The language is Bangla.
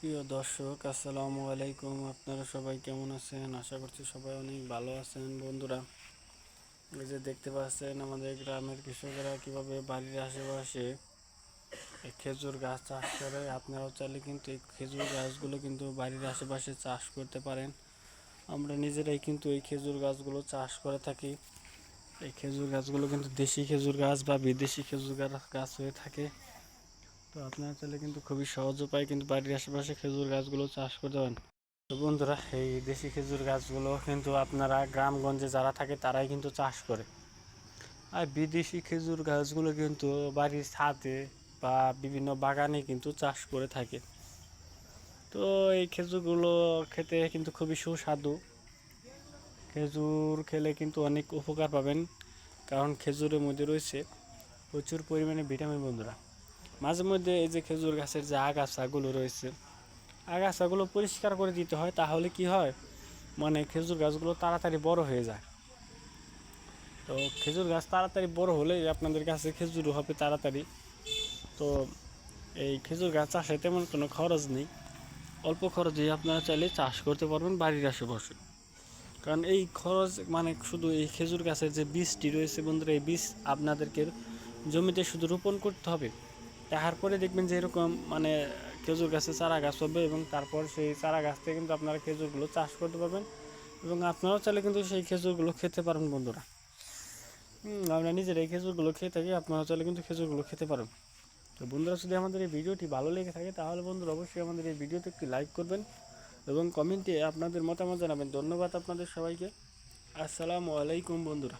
প্রিয় দর্শক, আসসালামু আলাইকুম। আপনারা সবাই কেমন আছেন? আশা করছি সবাই অনেক ভালো আছেন। বন্ধুরা, এই যে দেখতে পাচ্ছেন আমাদের গ্রামের কৃষকেরা কীভাবে বাড়ির আশেপাশে খেজুর গাছ চাষ করে। আপনারাও চাইলে কিন্তু এই খেজুর গাছগুলো কিন্তু বাড়ির আশেপাশে চাষ করতে পারেন। আমরা নিজেরাই কিন্তু এই খেজুর গাছগুলো চাষ করে থাকি। এই খেজুর গাছগুলো কিন্তু দেশি খেজুর গাছ বা বিদেশি খেজুর গাছ- গাছ হয়ে থাকে। তো আপনারা চাইলে কিন্তু খুবই সহজ উপায় কিন্তু বাড়ির আশেপাশে খেজুর গাছগুলো চাষ করতে পারেন। তো বন্ধুরা, এই দেশি খেজুর গাছগুলো কিন্তু আপনারা গ্রামগঞ্জে যারা থাকে তারাই কিন্তু চাষ করে। আর বিদেশি খেজুর গাছগুলো কিন্তু বাড়ির ছাদে বা বিভিন্ন বাগানে কিন্তু চাষ করে থাকে। তো এই খেজুরগুলো খেতে কিন্তু খুবই সুস্বাদু। খেজুর খেলে কিন্তু অনেক উপকার পাবেন, কারণ খেজুরের মধ্যে রয়েছে প্রচুর পরিমাণে ভিটামিন বন্ধুরা। মাঝে মধ্যে এই যে খেজুর গাছের যে আগাছাগুলো রয়েছে, আগাছাগুলো পরিষ্কার করে দিতে হয়, তাহলে কি হয়? মানে খেজুর গাছগুলো তাড়াতাড়ি বড় হয়ে যায়। তো খেজুর গাছ তাড়াতাড়ি বড় হলে আপনাদের কাছে খেজুর হবে তাড়াতাড়ি। তো এই খেজুর গাছ চাষে তেমন কোনো খরচ নেই। অল্প খরচে আপনারা চাইলে চাষ করতে পারবেন, বাড়ির আশেপাশে কারণ এই খরচ মানে শুধু এই খেজুর গাছের যে বীজটি রয়েছে বন্ধুরা, এই বীজ আপনাদেরকে জমিতে শুধু রোপণ করতে হবে। দেখার পরে দেখবেন যে এরকম মানে খেজুর গাছে চারা গাছ হবে এবং তারপর সেই চারা গাছ থেকে কিন্তু আপনারা খেজুরগুলো চাষ করতে পারবেন এবং আপনারাও চাইলে কিন্তু সেই খেজুরগুলো খেতে পারেন বন্ধুরা। আমরা নিজেরা এই খেজুরগুলো খেয়ে থাকি আপনারা চাইলে কিন্তু খেজুরগুলো খেতে পারেন। তো বন্ধুরা, যদি আমাদের এই ভিডিওটি ভালো লেগে থাকে, তাহলে বন্ধুরা অবশ্যই আমাদের এই ভিডিওতে একটি লাইক করবেন এবং কমেন্টে আপনাদের মতামত জানাবেন। ধন্যবাদ আপনাদের সবাইকে। আসসালামু আলাইকুম বন্ধুরা।